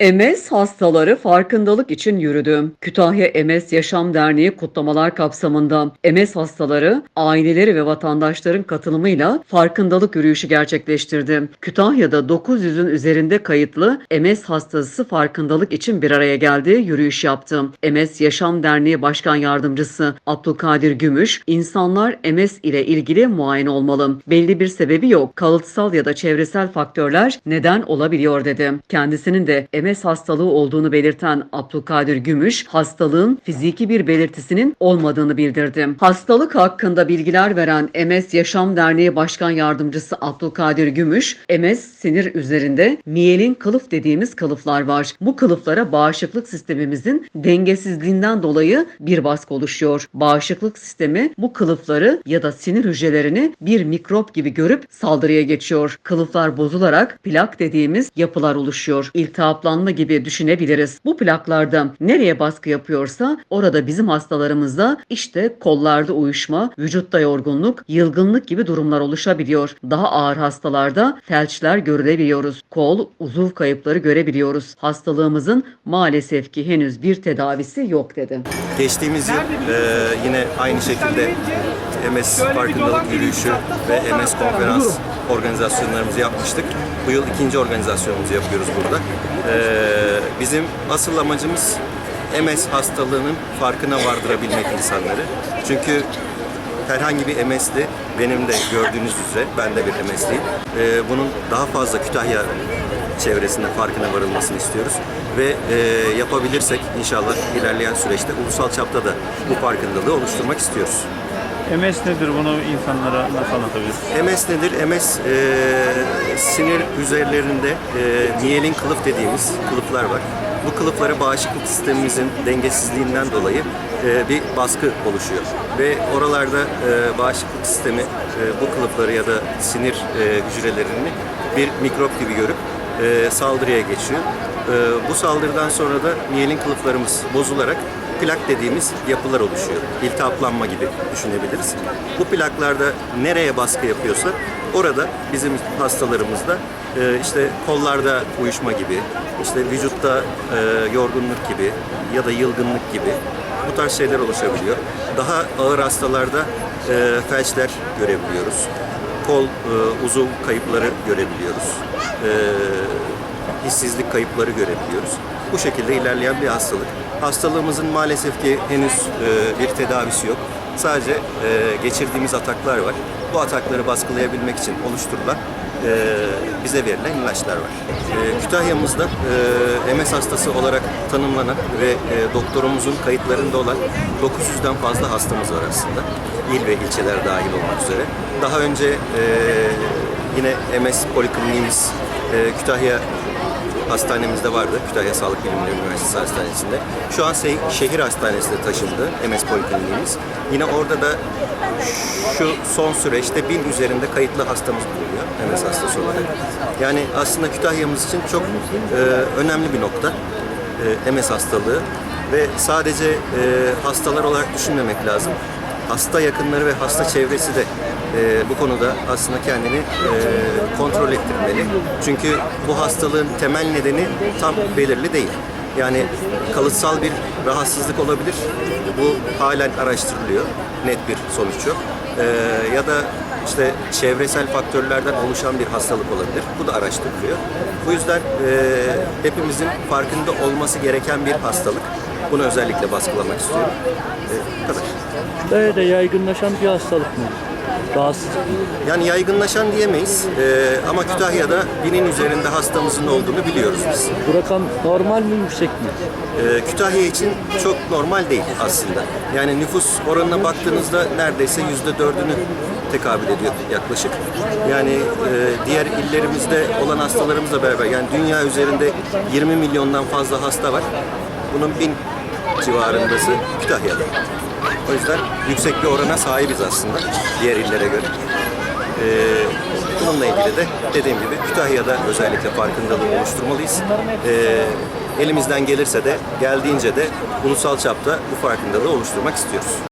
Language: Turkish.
MS hastaları farkındalık için yürüdü. Kütahya MS Yaşam Derneği kutlamalar kapsamında MS hastaları, aileleri ve vatandaşların katılımıyla farkındalık yürüyüşü gerçekleştirdi. Kütahya'da 900'ün üzerinde kayıtlı MS hastası farkındalık için bir araya geldi, yürüyüş yaptı. MS Yaşam Derneği Başkan Yardımcısı Abdülkadir Gümüş, insanlar MS ile ilgili muayene olmalı. Belli bir sebebi yok. Kalıtsal ya da çevresel faktörler neden olabiliyor dedi. Kendisinin de MS hastalığı olduğunu belirten Abdülkadir Gümüş, hastalığın fiziki bir belirtisinin olmadığını bildirdi. Hastalık hakkında bilgiler veren MS Yaşam Derneği Başkan Yardımcısı Abdülkadir Gümüş, MS sinir üzerinde miyelin kılıf dediğimiz kılıflar var. Bu kılıflara bağışıklık sistemimizin dengesizliğinden dolayı bir baskı oluşuyor. Bağışıklık sistemi bu kılıfları ya da sinir hücrelerini bir mikrop gibi görüp saldırıya geçiyor. Kılıflar bozularak plak dediğimiz yapılar oluşuyor. İltihaplanma gibi düşünebiliriz. Bu plaklarda nereye baskı yapıyorsa orada bizim hastalarımızda işte kollarda uyuşma, vücutta yorgunluk, yılgınlık gibi durumlar oluşabiliyor. Daha ağır hastalarda felçler görülebiliyoruz. Kol, uzuv kayıpları görebiliyoruz. Hastalığımızın maalesef ki henüz bir tedavisi yok dedi. Geçtiğimiz yıl e, yine aynı şekilde MS farkındalık yürüyüşü ve MS konferans organizasyonlarımızı yapmıştık. Bu yıl ikinci organizasyonumuzu yapıyoruz burada. E, bizim asıl amacımız MS hastalığının farkına vardırabilmek insanları. Çünkü herhangi bir MS'li, benim de gördüğünüz üzere, ben de bir MS'liyim. E, bunun daha fazla Kütahya çevresinde farkına varılmasını istiyoruz. Ve e, yapabilirsek inşallah ilerleyen süreçte ulusal çapta da bu farkındalığı oluşturmak istiyoruz. MS nedir bunu insanlara nasıl anlatabiliriz? MS nedir? MS e, sinir hücrelerinde e, miyelin kılıf dediğimiz kılıflar var. Bu kılıflara bağışıklık sistemimizin dengesizliğinden dolayı e, bir baskı oluşuyor. Ve oralarda e, bağışıklık sistemi e, bu kılıfları ya da sinir e, hücrelerini bir mikrop gibi görüp e, saldırıya geçiyor. E, bu saldırıdan sonra da miyelin kılıflarımız bozularak plak dediğimiz yapılar oluşuyor. İltihaplanma gibi düşünebiliriz. Bu plaklarda nereye baskı yapıyorsa orada bizim hastalarımızda e, işte kollarda uyuşma gibi, işte vücutta e, yorgunluk gibi ya da yılgınlık gibi bu tarz şeyler oluşabiliyor. Daha ağır hastalarda e, felçler görebiliyoruz. Kol, uzuv kayıpları görebiliyoruz. Hissizlik kayıpları görebiliyoruz. Bu şekilde ilerleyen bir hastalık. Hastalığımızın maalesef ki henüz e, bir tedavisi yok. Sadece e, geçirdiğimiz ataklar var. Bu atakları baskılayabilmek için oluşturulan e, bize verilen ilaçlar var. E, Kütahya'mızda e, MS hastası olarak tanımlanan ve e, doktorumuzun kayıtlarında olan 900'den fazla hastamız var aslında. İl ve ilçeler dahil olmak üzere. Daha önce e, yine MS polikliniğimiz e, Kütahya hastanemizde vardı. Kütahya Sağlık Bilimleri Üniversitesi Hastanesi'nde. Şu an se- şehir hastanesine taşındı MS Polikliniğimiz. Yine orada da şu son süreçte bin üzerinde kayıtlı hastamız bulunuyor MS hastası olarak. Yani aslında Kütahya'mız için çok e, önemli bir nokta e, MS hastalığı ve sadece e, hastalar olarak düşünmemek lazım. Hasta yakınları ve hasta çevresi de e, bu konuda aslında kendini e, kontrol ettirmeli. Çünkü bu hastalığın temel nedeni tam belirli değil. Yani kalıtsal bir rahatsızlık olabilir. Bu halen araştırılıyor. Net bir sonuç yok. E, ya da işte çevresel faktörlerden oluşan bir hastalık olabilir. Bu da araştırılıyor. Bu yüzden e, hepimizin farkında olması gereken bir hastalık. Bunu özellikle baskılamak istiyorum. E, bu kadar. Böyle de yaygınlaşan bir hastalık mı? Rahatsızlık mı? Yani yaygınlaşan diyemeyiz Ee, ama Kütahya'da binin üzerinde hastamızın olduğunu biliyoruz biz. Bu rakam normal mi yüksek mi? Ee, Kütahya için çok normal değil aslında. Yani nüfus oranına baktığınızda neredeyse yüzde dördünü tekabül ediyor yaklaşık. Yani e, diğer illerimizde olan hastalarımızla beraber yani dünya üzerinde 20 milyondan fazla hasta var. Bunun bin civarındası Kütahya'da. O yüzden yüksek bir orana sahibiz aslında diğer illere göre. Ee, bununla ilgili de dediğim gibi Kütahya'da özellikle farkındalığı oluşturmalıyız. Ee, elimizden gelirse de geldiğince de ulusal çapta bu farkındalığı oluşturmak istiyoruz.